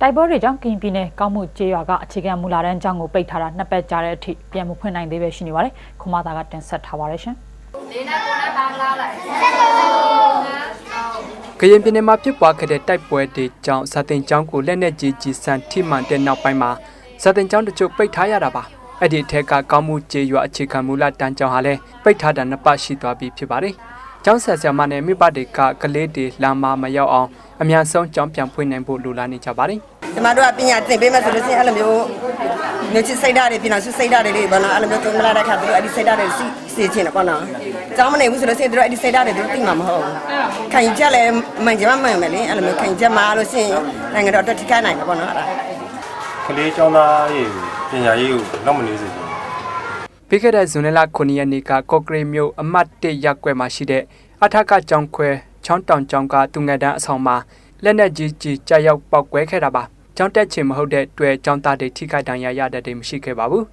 တိုက်ပွဲတွေကြောင့်ကရင်ပြည်နယ်ကောင်းမှုကျေးရွာကအခြေခံမူလာတန်းကျောင်းကိုပိတ်ထားတာနှစ်ပတ်ကြာတဲ့အထိပြန်မဖွင့်နိုင်သေးပဲရှိနေပါတယ်။ခုမသားကတင်ဆက်ထားပါတယ်ရှင်။ကရင်ပြည်နယ်မှာဖြစ်ပွားခဲ့တဲ့တိုက်ပွဲတွေကြောင့်ဇာတင်ကျောင်းကိုလက်နက်ကြီးကြီးဆန်ထိမှန်တဲ့နောက်ပိုင်းမှာဇာတင်ကျောင်းတချို့ပိတ်ထားရတာပါအဲ့ဒီအထက်ကကောင်းမှုကျေးရွာအခြေခံမူလတန်းကျောင်းဟာလည်းပိတ်ထားတာနှစ်ပတ်ရှိသွားပြီဖြစ်ပါတယ် ကျောင်းဆက်ဆရာမနဲ့မိဘတွေကကလေးတွေလာမမရောက်အောင်အများဆုံးကျောင်းပြန်ဖွင့်နိုင်ဖို့လိုလားနေကြပါတယ်ကျမတို့ကပညာသင်ပေးမှဆိုလို့ရှိရင်အဲ့လိုမျိုးမျိုးချစ်စိတ်ဓာတ်တွေပြင်အောင်စုစိတ်ဓာတ်တွေလေးပေါ့နော်အဲ့လိုမျိုးသူမလာတဲ့ခါသူတို့အဲ့ဒီစိတ်ဓာတ်တွေစီစီချင်တယ်ပေါ့နော်ကျောင်းမနေဘူးဆိုလို့ရှိရင်သူတို့အဲ့ဒီစိတ်ဓာတ်တွေသူတို့သိမှာမဟုတ်ဘူးခံယူချက်လည်းမှန်ကြမှာမှန်မယ်လေအဲ့လိုမျိုးခံယူချက်မှာလို့ရှိရင်နိုင်ငံတော်အတွက်ထိခိုက်နိုင်တယ်ပေါ့နော်အဲ့ဒါကလေးကျောင်းသားရေးပညာရေးကိုလောက်မနေစေချင်ဘူး ပြီးခဲ့တဲ့ဇွန်လ9ရက်နေ့ကကော့ကရိတ်မြို့အမှတ်1ရပ်ကွက်မှာရှိတဲ့အထက်ကကျောင်းခွဲချောင်းတောင်ကျောင်းကသူငယ်တန်းအဆောင်မှာလက်နက်ကြီးကြီးကြားရောက်ပောက်ကွဲခဲ့တာပါကျောင်းတက်ချင်မဟုတ်တဲ့တွေ့ကျောင်းသားတွေထိခိုက်ဒဏ်ရာရတဲ့တွေမရှိခဲ့ပါဘူး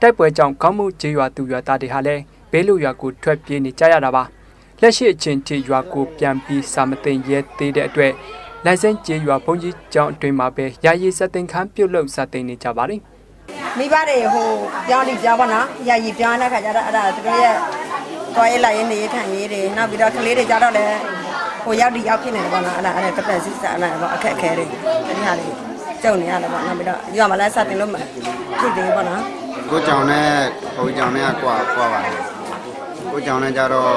တိုက်ပွဲကြောင့်ကောင်းမှုကျေးရွာသူရွာသားတွေဟာလည်းဘေးလူရွာကိုထွက်ပြေးနေကြရတာပါလက်ရှိအချင်းချီရွာကိုပြန်ပြီးစာမသိမ်းရဲသေးတဲ့အတွက်လိုင်စင်ကျေးရွာဘုံကြီးကျောင်းအတွင်းမှာပဲယာယီစက်တင်ခန်းပြုတ်လုံစတင်နေကြပါတယ် မိဘတွေဟိုပြောင်းလိပြောင်းပေါ့နော်ယာယီပြောင်းတဲ့ခါကျတော့အဲ့ဒါသူတို့ရဲ့သွားရေးလိုက်ရေးနေထိုင်ရေးတွေနောက်ပြီးတော့ကလေးတွေကြတော့လည်းဟိုရောက်ဒီရောက်ဖြစ်နေတယ်ပေါ့နော်အဲ့ဒါအဲ့ဒါတက်တက်စစ်စားအဲ့ဒါပေါ့အခက်အခဲတွေအဲ့ဒီဟာတွေကြုံနေရတယ်ပေါ့နောက်ပြီးတော့ရွာမှာလည်းစတင်လို့မဖြစ်သေးဘူးပေါ့နော်ကိုကြောင်နဲ့ဟိုကြောင်နဲ့ကွာကွာပါတယ်ကိုကြောင်နဲ့ကြတော့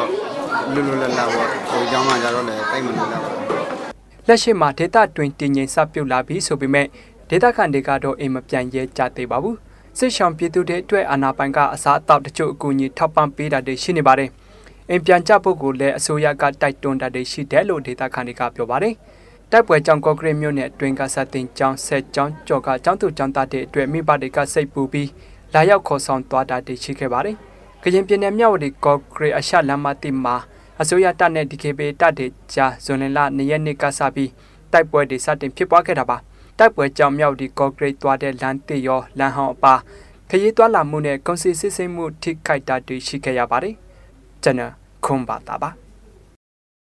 လွတ်လွတ်လပ်လပ်ပေါ့ဟိုကြောင်ကကြတော့လည်းတိတ်မလို့လပ်ပါဘူးလက်ရှိမှာဒေတာတွင်တည်ငြိမ်စပြုတ်လာပြီးဆိုပေမဲ့ ဒေတာခန်တွေကတော့အိမ်မပြန်ရဲကြသေးပါဘူးစစ်ဆောင်ပြည်သူတွေအတွက်အာဏာပိုင်ကအစားအသောက်တချို့အကူအညီထောက်ပံ့ပေးတာတွေရှိနေပါတယ်အိမ်ပြန်ကြဖို့ကိုလည်းအစိုးရကတိုက်တွန်းတာတွေရှိတယ်လို့ဒေတာခန်တွေကပြောပါတယ်တိုက်ပွဲကြောင့်ကော့ကရိတ်မြို့နယ်အတွင်းကစတင်ကျောင်းဆက်ကျောင်းကျော်ကကျောင်းသူကျောင်းသားတွေအတွက်မိဘတွေကစိတ်ပူပြီးလာရောက်ခေါ်ဆောင်သွားတာတွေရှိခဲ့ပါတယ်ကရင်ပြည်နယ်မြောက်ဝတီကော့ကရိတ်အရှလမ်းမတိမှာအစိုးရတပ်နဲ့ DKB တပ်တွေကြားဇွန်လလ2ရက်နေ့ကစပြီးတိုက်ပွဲတွေစတင်ဖြစ်ပွားခဲ့တာပါ တိုက်ပွဲကြောင့်မြောက်ဒီကော့ဂရိတ်သွားတဲ့လမ်းတစ်ရောလမ်းဟောင်းအပါခရီးသွားလာမှုနဲ့ကုန်စည်စစ်ဆေးမှုထိခိုက်တာတွေရှိခဲ့ရပါတယ်ကျွန်တော်ခွန်ပါတာပါ